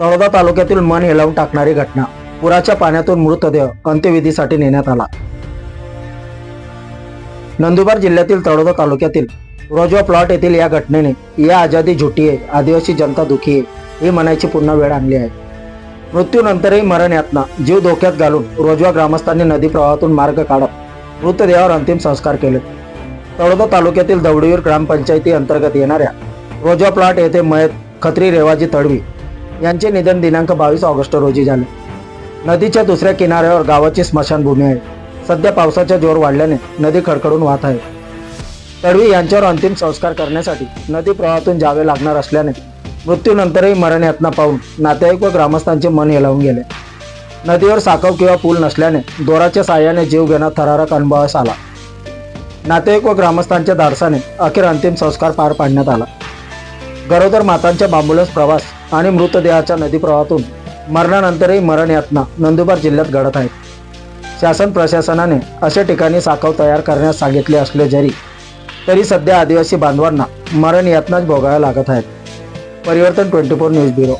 तळोदा तालुक्यातील मन हेलावून टाकणारी घटना. पुराच्या पाण्यातून मृतदेह अंत्यविधीसाठी नेण्यात आला. नंदुरबार जिल्ह्यातील तळोदा तालुक्यातील रोजवा प्लॉट येथील या घटनेने या आजादी झुटी आहे आदिवासी जनता दुखी आहे हे म्हणायची पुन्हा वेळ आणली आहे. मृत्यूनंतरही मरण यातना जीव धोक्यात घालून रोजवा ग्रामस्थांनी नदी प्रवाहातून मार्ग काढत मृतदेहावर अंतिम संस्कार केले. तळोदा तालुक्यातील दवडीवर ग्रामपंचायती अंतर्गत येणाऱ्या रोजवा प्लॉट येथे मयत खत्री रेवाजी तडवी यांचे निधन दिनांक बावीस ऑगस्ट रोजी झाले. नदीच्या दुसऱ्या किनाऱ्यावर गावाची स्मशानभूमी आहे. सध्या पावसाचा जोर वाढल्याने नदी खडखडून वाहत आहे. तडवी यांच्यावर अंतिम संस्कार करण्यासाठी नदी प्रवाहातून जावे लागणार असल्याने मृत्यूनंतरही मरण यातना पाहून नातेवाईक व ग्रामस्थांचे मन हेलावून गेले. नदीवर साखव किंवा पूल नसल्याने दोराच्या साह्याने जीव घेणं थरारक अनुभवास आला. नातेवाईक व ग्रामस्थांच्या धाडसाने अखेर अंतिम संस्कार पार पाडण्यात आला. गरोदर मातांच्या बांबुलस प्रवास आणि मृतदेहाच्या नदी प्रवाहातून मरणानंतरही मरण यातना नंदुरबार जिल्ह्यात घडत आहेत. शासन प्रशासनाने अशा ठिकाणी साखव तयार करण्यास सांगितले असले जरी तरी सध्या आदिवासी बांधवांना मरण यातनाच भोगाव्या लागत आहेत. परिवर्तन ट्वेंटी फोर न्यूज ब्युरो.